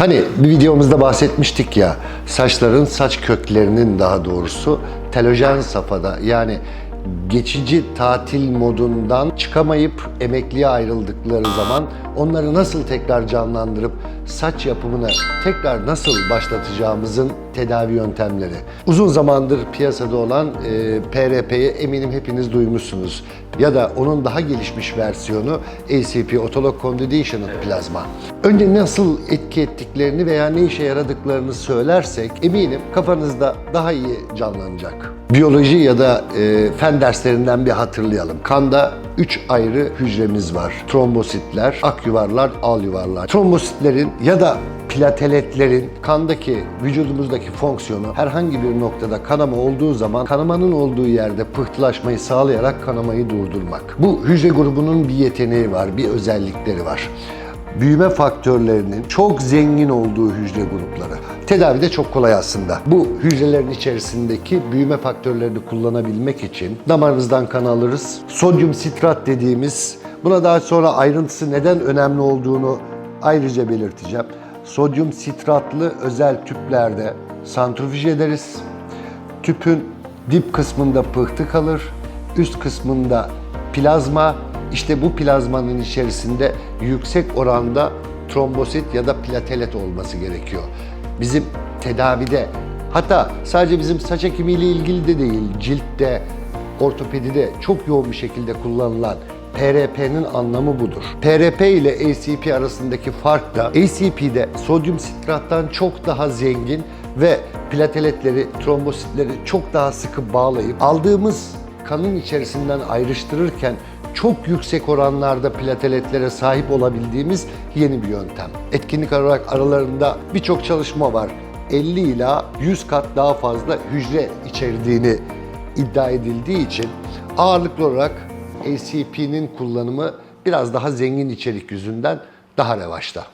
Hani bir videomuzda bahsetmiştik ya saçların saç köklerinin daha doğrusu telojen safhada yani geçici tatil modundan çıkamayıp emekliye ayrıldıkları zaman onları nasıl tekrar canlandırıp saç yapımına tekrar nasıl başlatacağımızın tedavi yöntemleri. Uzun zamandır piyasada olan e, PRP'yi eminim hepiniz duymuşsunuz. Ya da onun daha gelişmiş versiyonu ACP Autolog Conditioned Plazma. Önce nasıl etki ettiklerini veya ne işe yaradıklarını söylersek eminim kafanızda daha iyi canlanacak. Biyoloji ya da e, fen derslerinden bir hatırlayalım. Kanda 3 ayrı hücremiz var. Trombositler, akyuvarlar, alyuvarlar. Trombositlerin ya da plateletlerin kandaki, vücudumuzdaki fonksiyonu herhangi bir noktada kanama olduğu zaman kanamanın olduğu yerde pıhtılaşmayı sağlayarak kanamayı durdurmak. Bu hücre grubunun bir yeteneği var, bir özellikleri var büyüme faktörlerinin çok zengin olduğu hücre grupları. Tedavi de çok kolay aslında. Bu hücrelerin içerisindeki büyüme faktörlerini kullanabilmek için damarınızdan kan alırız. Sodyum sitrat dediğimiz, buna daha sonra ayrıntısı neden önemli olduğunu ayrıca belirteceğim. Sodyum sitratlı özel tüplerde santrifüj ederiz. Tüpün dip kısmında pıhtı kalır, üst kısmında plazma, işte bu plazmanın içerisinde yüksek oranda trombosit ya da platelet olması gerekiyor. Bizim tedavide hatta sadece bizim saç ekimiyle ilgili de değil, ciltte, ortopedide çok yoğun bir şekilde kullanılan PRP'nin anlamı budur. PRP ile ACP arasındaki fark da ACP'de sodyum sitrattan çok daha zengin ve plateletleri, trombositleri çok daha sıkı bağlayıp aldığımız kanın içerisinden ayrıştırırken çok yüksek oranlarda plateletlere sahip olabildiğimiz yeni bir yöntem. Etkinlik olarak aralarında birçok çalışma var. 50 ila 100 kat daha fazla hücre içerdiğini iddia edildiği için ağırlıklı olarak ACP'nin kullanımı biraz daha zengin içerik yüzünden daha revaçta.